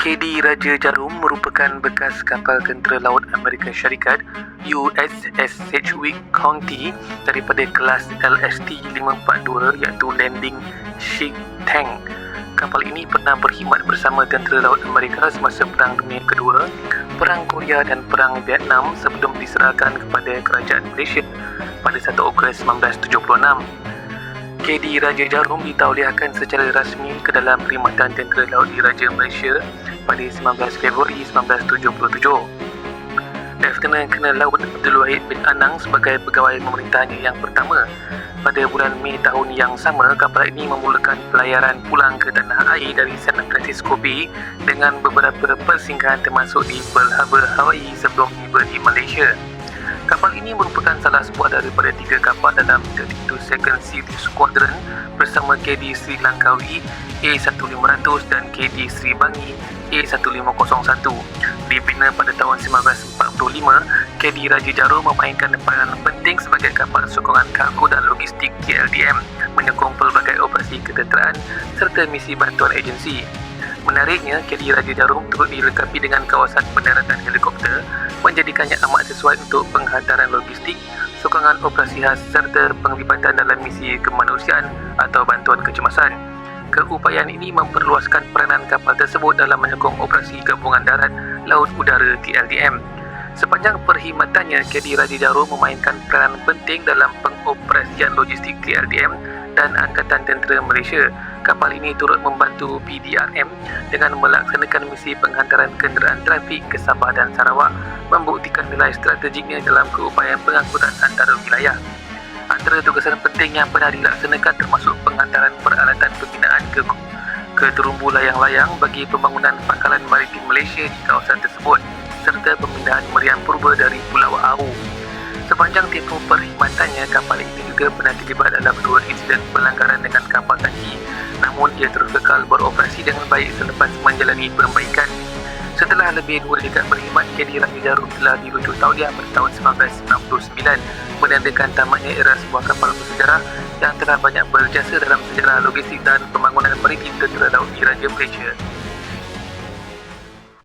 KD Raja Jarum merupakan bekas kapal tentera laut Amerika Syarikat USS Sedgwick County daripada kelas LST 542 iaitu Landing Ship Tank. Kapal ini pernah berkhidmat bersama tentera laut Amerika semasa Perang Dunia Kedua, Perang Korea dan Perang Vietnam sebelum diserahkan kepada Kerajaan Malaysia pada 1 Ogos 1976. KD Raja Jarum ditauliahkan secara rasmi ke dalam Perkhidmatan Tentera Laut Diraja Malaysia pada 19 Februari 1977. Lieutenant Colonel Laut Abdul Wahid bin Anang sebagai pegawai pemerintahnya yang pertama. Pada bulan Mei tahun yang sama, kapal ini memulakan pelayaran pulang ke tanah air dari San Francisco Bay dengan beberapa persinggahan termasuk di Pearl Harbor, Hawaii sebelum tiba di Malaysia. Kapal ini merupakan salah sebuah daripada tiga kapal dalam 32 Second Sea Squadron bersama KD Sri Langkawi A1500 dan KD Sri Bangi A1501. Dibina pada tahun 1945, KD Raja Jarum memainkan peranan penting sebagai kapal sokongan kargo dan logistik KLDM menyokong pelbagai operasi ketenteraan serta misi bantuan agensi. Menariknya, KD Raja Jarum turut dilengkapi dengan kawasan pendaratan helikopter menjadikannya amat sesuai untuk penghantaran logistik, sokongan operasi khas serta penglibatan dalam misi kemanusiaan atau bantuan kecemasan. Keupayaan ini memperluaskan peranan kapal tersebut dalam menyokong operasi gabungan darat, laut, udara TLDM. Sepanjang perkhidmatannya, KD Raja Jarum memainkan peranan penting dalam pengoperasian logistik TLDM dan Angkatan Tentera Malaysia. Kapal ini turut membantu PDRM dengan melaksanakan misi penghantaran kenderaan trafik ke Sabah dan Sarawak membuktikan nilai strategiknya dalam keupayaan pengangkutan antara wilayah. Antara tugasan penting yang pernah dilaksanakan termasuk penghantaran peralatan pembinaan ke ke terumbu layang-layang bagi pembangunan pangkalan maritim Malaysia di kawasan tersebut serta pemindahan meriam purba dari Pulau Au. Sepanjang tempoh perkhidmatannya, kapal ini juga pernah terlibat dalam dua insiden pelanggaran ia terus kekal beroperasi dengan baik selepas menjalani perbaikan. Setelah lebih dua dekad berkhidmat, KD Raja Jarum telah dirujuk tauliah pada tahun 1999 menandakan tamatnya era sebuah kapal bersejarah yang telah banyak berjasa dalam sejarah logistik dan pembangunan maritim tentera laut Malaysia.